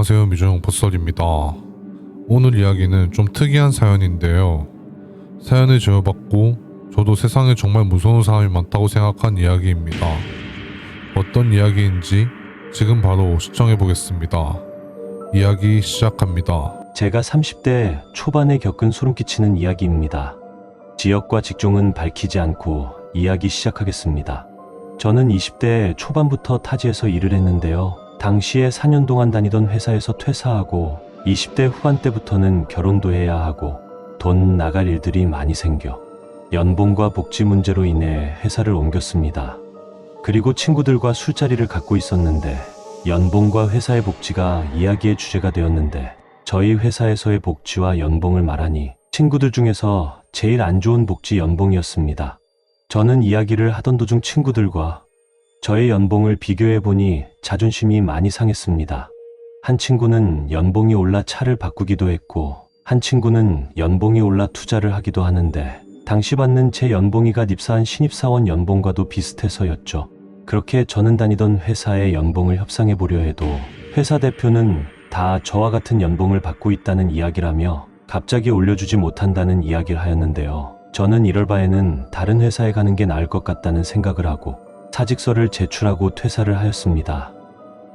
안녕하세요 미정용 버설입니다. 오늘 이야기는 좀 특이한 사연인데요. 사연을 제어받고 저도 세상에 정말 무서운 사람이 많다고 생각한 이야기입니다. 어떤 이야기인지 지금 바로 시청해 보겠습니다. 이야기 시작합니다. 제가 30대 초반에 겪은 소름 끼치는 이야기입니다. 지역과 직종은 밝히지 않고 이야기 시작하겠습니다. 저는 20대 초반부터 타지에서 일을 했는데요. 당시에 4년 동안 다니던 회사에서 퇴사하고 20대 후반 때부터는 결혼도 해야 하고 돈 나갈 일들이 많이 생겨 연봉과 복지 문제로 인해 회사를 옮겼습니다. 그리고 친구들과 술자리를 갖고 있었는데 연봉과 회사의 복지가 이야기의 주제가 되었는데 저희 회사에서의 복지와 연봉을 말하니 친구들 중에서 제일 안 좋은 복지 연봉이었습니다. 저는 이야기를 하던 도중 친구들과 저의 연봉을 비교해 보니 자존심이 많이 상했습니다. 한 친구는 연봉이 올라 차를 바꾸기도 했고, 한 친구는 연봉이 올라 투자를 하기도 하는데, 당시 받는 제 연봉이가 입사한 신입사원 연봉과도 비슷해서였죠. 그렇게 저는 다니던 회사의 연봉을 협상해 보려 해도 회사 대표는 다 저와 같은 연봉을 받고 있다는 이야기라며 갑자기 올려주지 못한다는 이야기를 하였는데요. 저는 이럴 바에는 다른 회사에 가는 게 나을 것 같다는 생각을 하고 사직서를 제출하고 퇴사를 하였습니다.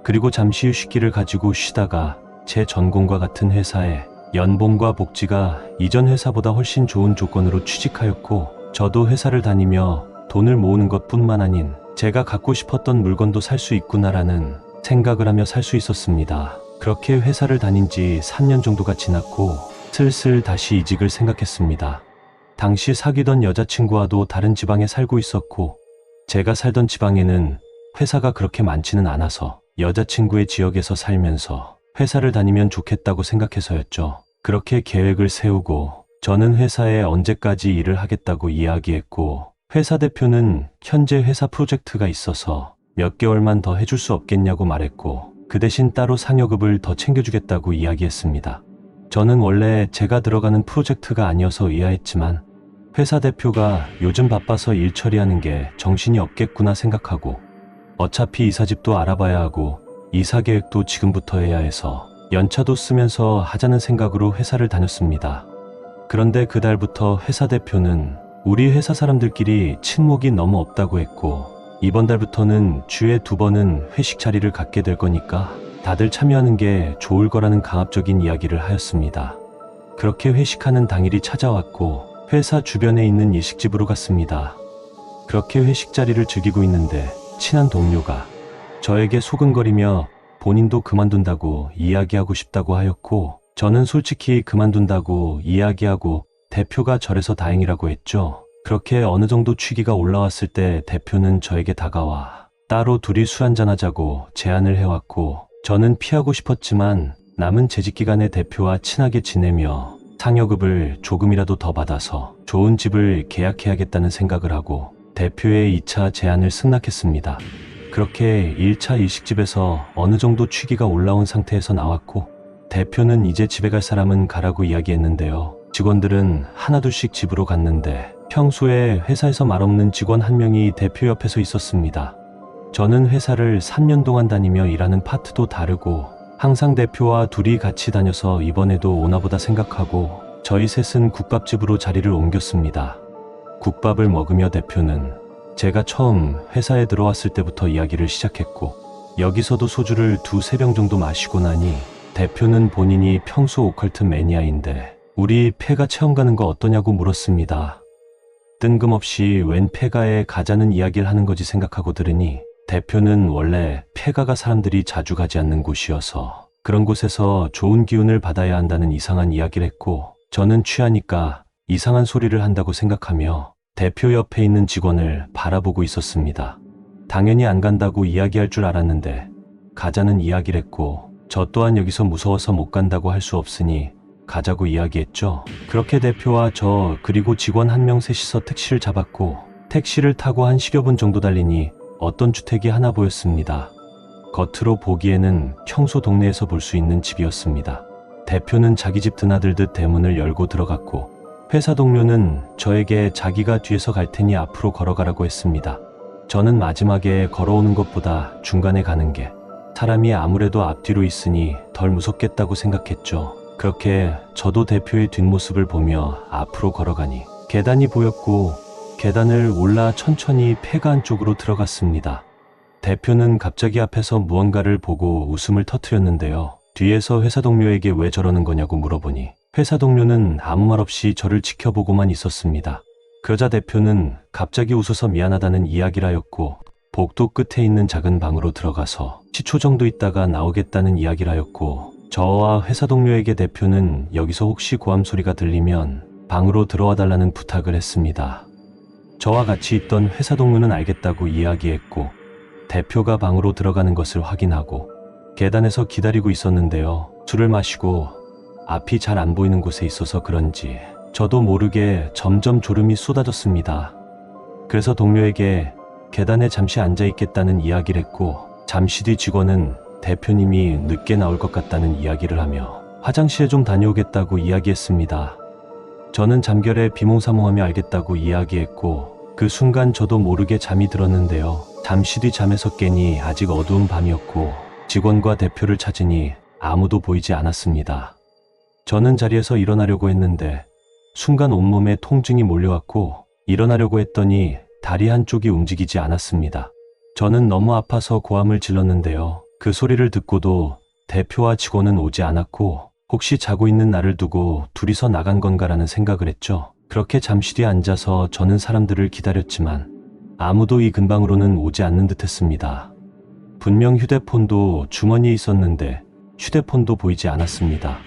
그리고 잠시 휴식기를 가지고 쉬다가 제 전공과 같은 회사에 연봉과 복지가 이전 회사보다 훨씬 좋은 조건으로 취직하였고 저도 회사를 다니며 돈을 모으는 것 뿐만 아닌 제가 갖고 싶었던 물건도 살 수 있구나라는 생각을 하며 살 수 있었습니다. 그렇게 회사를 다닌 지 3년 정도가 지났고 슬슬 다시 이직을 생각했습니다. 당시 사귀던 여자친구와도 다른 지방에 살고 있었고 제가 살던 지방에는 회사가 그렇게 많지는 않아서 여자친구의 지역에서 살면서 회사를 다니면 좋겠다고 생각해서였죠. 그렇게 계획을 세우고 저는 회사에 언제까지 일을 하겠다고 이야기했고 회사 대표는 현재 회사 프로젝트가 있어서 몇 개월만 더 해줄 수 없겠냐고 말했고 그 대신 따로 상여급을 더 챙겨주겠다고 이야기했습니다. 저는 원래 제가 들어가는 프로젝트가 아니어서 의아했지만 회사 대표가 요즘 바빠서 일 처리하는 게 정신이 없겠구나 생각하고 어차피 이사집도 알아봐야 하고 이사 계획도 지금부터 해야 해서 연차도 쓰면서 하자는 생각으로 회사를 다녔습니다. 그런데 그달부터 회사 대표는 우리 회사 사람들끼리 친목이 너무 없다고 했고 이번 달부터는 주에 두 번은 회식 자리를 갖게 될 거니까 다들 참여하는 게 좋을 거라는 강압적인 이야기를 하였습니다. 그렇게 회식하는 당일이 찾아왔고 회사 주변에 있는 일식집으로 갔습니다. 그렇게 회식 자리를 즐기고 있는데 친한 동료가 저에게 소근거리며 본인도 그만둔다고 이야기하고 싶다고 하였고 저는 솔직히 그만둔다고 이야기하고 대표가 저래서 다행이라고 했죠. 그렇게 어느 정도 취기가 올라왔을 때 대표는 저에게 다가와 따로 둘이 술 한잔하자고 제안을 해왔고 저는 피하고 싶었지만 남은 재직 기간에 대표와 친하게 지내며 상여급을 조금이라도 더 받아서 좋은 집을 계약해야겠다는 생각을 하고 대표의 2차 제안을 승낙했습니다. 그렇게 1차 일식집에서 어느 정도 취기가 올라온 상태에서 나왔고 대표는 이제 집에 갈 사람은 가라고 이야기했는데요. 직원들은 하나둘씩 집으로 갔는데 평소에 회사에서 말없는 직원 한 명이 대표 옆에서 있었습니다. 저는 회사를 3년 동안 다니며 일하는 파트도 다르고 항상 대표와 둘이 같이 다녀서 이번에도 오나보다 생각하고 저희 셋은 국밥집으로 자리를 옮겼습니다. 국밥을 먹으며 대표는 제가 처음 회사에 들어왔을 때부터 이야기를 시작했고 여기서도 소주를 두세 병 정도 마시고 나니 대표는 본인이 평소 오컬트 매니아인데 우리 폐가 체험 가는 거 어떠냐고 물었습니다. 뜬금없이 웬 폐가에 가자는 이야기를 하는 거지 생각하고 들으니 대표는 원래 폐가가 사람들이 자주 가지 않는 곳이어서 그런 곳에서 좋은 기운을 받아야 한다는 이상한 이야기를 했고 저는 취하니까 이상한 소리를 한다고 생각하며 대표 옆에 있는 직원을 바라보고 있었습니다. 당연히 안 간다고 이야기할 줄 알았는데 가자는 이야기를 했고 저 또한 여기서 무서워서 못 간다고 할 수 없으니 가자고 이야기했죠. 그렇게 대표와 저 그리고 직원 한 명 셋이서 택시를 잡았고 택시를 타고 한 10여 분 정도 달리니 어떤 주택이 하나 보였습니다. 겉으로 보기에는 평소 동네에서 볼 수 있는 집이었습니다. 대표는 자기 집 드나들듯 대문을 열고 들어갔고 회사 동료는 저에게 자기가 뒤에서 갈 테니 앞으로 걸어가라고 했습니다. 저는 마지막에 걸어오는 것보다 중간에 가는 게 사람이 아무래도 앞뒤로 있으니 덜 무섭겠다고 생각했죠. 그렇게 저도 대표의 뒷모습을 보며 앞으로 걸어가니 계단이 보였고 계단을 올라 천천히 폐가 안쪽으로 들어갔습니다. 대표는 갑자기 앞에서 무언가를 보고 웃음을 터뜨렸는데요. 뒤에서 회사 동료에게 왜 저러는 거냐고 물어보니 회사 동료는 아무 말 없이 저를 지켜보고만 있었습니다. 그러자 대표는 갑자기 웃어서 미안하다는 이야기를 하였고 복도 끝에 있는 작은 방으로 들어가서 10초 정도 있다가 나오겠다는 이야기를 하였고 저와 회사 동료에게 대표는 여기서 혹시 고함 소리가 들리면 방으로 들어와 달라는 부탁을 했습니다. 저와 같이 있던 회사 동료는 알겠다고 이야기했고 대표가 방으로 들어가는 것을 확인하고 계단에서 기다리고 있었는데요. 술을 마시고 앞이 잘 안 보이는 곳에 있어서 그런지 저도 모르게 점점 졸음이 쏟아졌습니다. 그래서 동료에게 계단에 잠시 앉아 있겠다는 이야기를 했고 잠시 뒤 직원은 대표님이 늦게 나올 것 같다는 이야기를 하며 화장실에 좀 다녀오겠다고 이야기했습니다. 저는 잠결에 비몽사몽하며 알겠다고 이야기했고 그 순간 저도 모르게 잠이 들었는데요. 잠시 뒤 잠에서 깨니 아직 어두운 밤이었고 직원과 대표를 찾으니 아무도 보이지 않았습니다. 저는 자리에서 일어나려고 했는데 순간 온몸에 통증이 몰려왔고 일어나려고 했더니 다리 한쪽이 움직이지 않았습니다. 저는 너무 아파서 고함을 질렀는데요. 그 소리를 듣고도 대표와 직원은 오지 않았고 혹시 자고 있는 나를 두고 둘이서 나간 건가라는 생각을 했죠. 그렇게 잠시 뒤 앉아서 저는 사람들을 기다렸지만 아무도 이 근방으로는 오지 않는 듯 했습니다. 분명 휴대폰도 주머니에 있었는데 휴대폰도 보이지 않았습니다.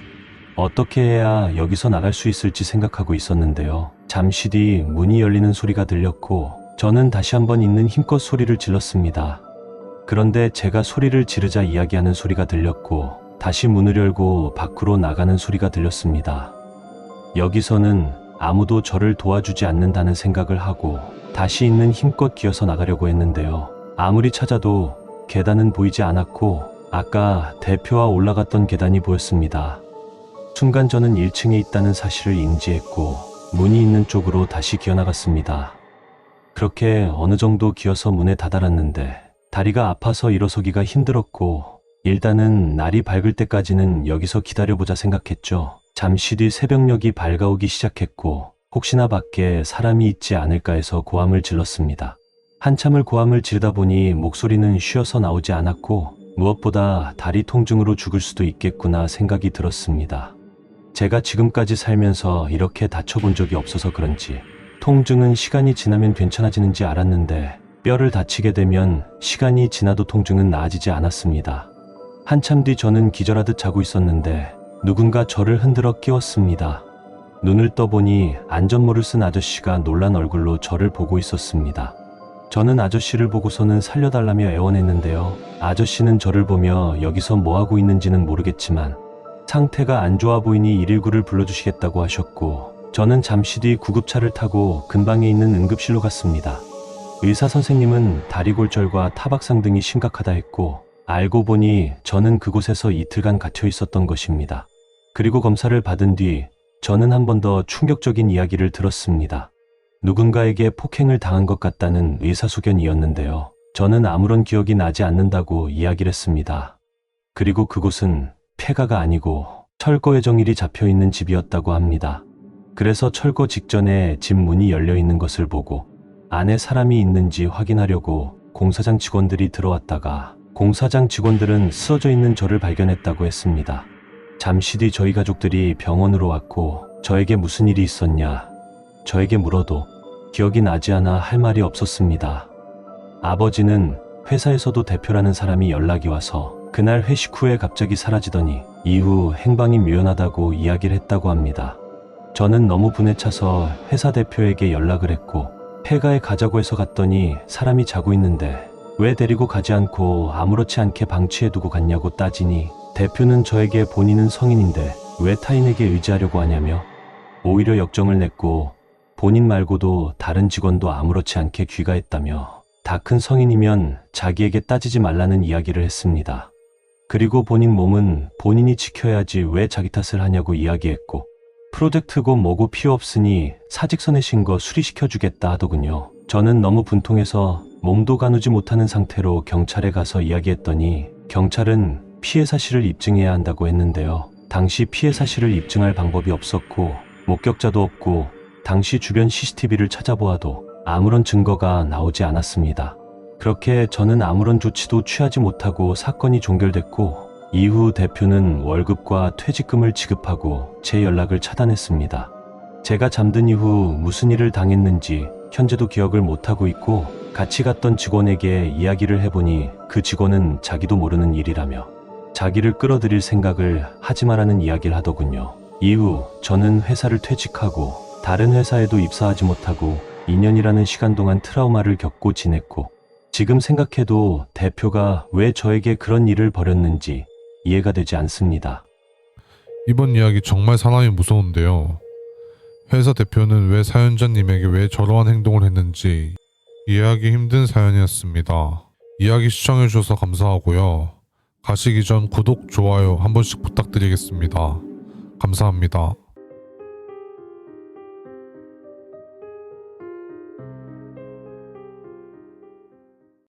어떻게 해야 여기서 나갈 수 있을지 생각하고 있었는데요. 잠시 뒤 문이 열리는 소리가 들렸고 저는 다시 한번 있는 힘껏 소리를 질렀습니다. 그런데 제가 소리를 지르자 이야기하는 소리가 들렸고 다시 문을 열고 밖으로 나가는 소리가 들렸습니다. 여기서는 아무도 저를 도와주지 않는다는 생각을 하고 다시 있는 힘껏 기어서 나가려고 했는데요. 아무리 찾아도 계단은 보이지 않았고 아까 대표와 올라갔던 계단이 보였습니다. 순간 저는 1층에 있다는 사실을 인지했고 문이 있는 쪽으로 다시 기어나갔습니다. 그렇게 어느 정도 기어서 문에 다다랐는데 다리가 아파서 일어서기가 힘들었고 일단은 날이 밝을 때까지는 여기서 기다려보자 생각했죠. 잠시 뒤 새벽녘이 밝아오기 시작했고 혹시나 밖에 사람이 있지 않을까 해서 고함을 질렀습니다. 한참을 고함을 지르다 보니 목소리는 쉬어서 나오지 않았고 무엇보다 다리 통증으로 죽을 수도 있겠구나 생각이 들었습니다. 제가 지금까지 살면서 이렇게 다쳐본 적이 없어서 그런지 통증은 시간이 지나면 괜찮아지는지 알았는데 뼈를 다치게 되면 시간이 지나도 통증은 나아지지 않았습니다. 한참 뒤 저는 기절하듯 자고 있었는데 누군가 저를 흔들어 깨웠습니다. 눈을 떠보니 안전모를 쓴 아저씨가 놀란 얼굴로 저를 보고 있었습니다. 저는 아저씨를 보고서는 살려달라며 애원했는데요. 아저씨는 저를 보며 여기서 뭐하고 있는지는 모르겠지만 상태가 안 좋아 보이니 119를 불러주시겠다고 하셨고 저는 잠시 뒤 구급차를 타고 근방에 있는 응급실로 갔습니다. 의사 선생님은 다리 골절과 타박상 등이 심각하다 했고 알고 보니 저는 그곳에서 이틀간 갇혀 있었던 것입니다. 그리고 검사를 받은 뒤 저는 한 번 더 충격적인 이야기를 들었습니다. 누군가에게 폭행을 당한 것 같다는 의사소견이었는데요. 저는 아무런 기억이 나지 않는다고 이야기를 했습니다. 그리고 그곳은 폐가가 아니고 철거의 정일이 잡혀 있는 집이었다고 합니다. 그래서 철거 직전에 집 문이 열려 있는 것을 보고 안에 사람이 있는지 확인하려고 공사장 직원들이 들어왔다가 공사장 직원들은 쓰러져 있는 저를 발견했다고 했습니다. 잠시 뒤 저희 가족들이 병원으로 왔고 저에게 무슨 일이 있었냐 저에게 물어도 기억이 나지 않아 할 말이 없었습니다. 아버지는 회사에서도 대표라는 사람이 연락이 와서 그날 회식 후에 갑자기 사라지더니 이후 행방이 묘연하다고 이야기를 했다고 합니다. 저는 너무 분에 차서 회사 대표에게 연락을 했고 폐가에 가자고 해서 갔더니 사람이 자고 있는데 왜 데리고 가지 않고 아무렇지 않게 방치해 두고 갔냐고 따지니 대표는 저에게 본인은 성인인데 왜 타인에게 의지하려고 하냐며 오히려 역정을 냈고 본인 말고도 다른 직원도 아무렇지 않게 귀가했다며 다 큰 성인이면 자기에게 따지지 말라는 이야기를 했습니다. 그리고 본인 몸은 본인이 지켜야지 왜 자기 탓을 하냐고 이야기했고 프로젝트고 뭐고 필요 없으니 사직서내 신 거 수리시켜주겠다 하더군요. 저는 너무 분통해서 몸도 가누지 못하는 상태로 경찰에 가서 이야기했더니 경찰은 피해 사실을 입증해야 한다고 했는데요. 당시 피해 사실을 입증할 방법이 없었고 목격자도 없고 당시 주변 CCTV를 찾아보아도 아무런 증거가 나오지 않았습니다. 그렇게 저는 아무런 조치도 취하지 못하고 사건이 종결됐고 이후 대표는 월급과 퇴직금을 지급하고 제 연락을 차단했습니다. 제가 잠든 이후 무슨 일을 당했는지 현재도 기억을 못하고 있고 같이 갔던 직원에게 이야기를 해보니 그 직원은 자기도 모르는 일이라며 자기를 끌어들일 생각을 하지 말라는 이야기를 하더군요. 이후 저는 회사를 퇴직하고 다른 회사에도 입사하지 못하고 2년이라는 시간 동안 트라우마를 겪고 지냈고 지금 생각해도 대표가 왜 저에게 그런 일을 벌였는지 이해가 되지 않습니다. 이번 이야기 정말 사람이 무서운데요. 회사 대표는 왜 사연자님에게 왜 저러한 행동을 했는지 이해하기 힘든 사연이었습니다. 이야기 시청해주셔서 감사하고요. 가시기 전 구독, 좋아요 한 번씩 부탁드리겠습니다. 감사합니다.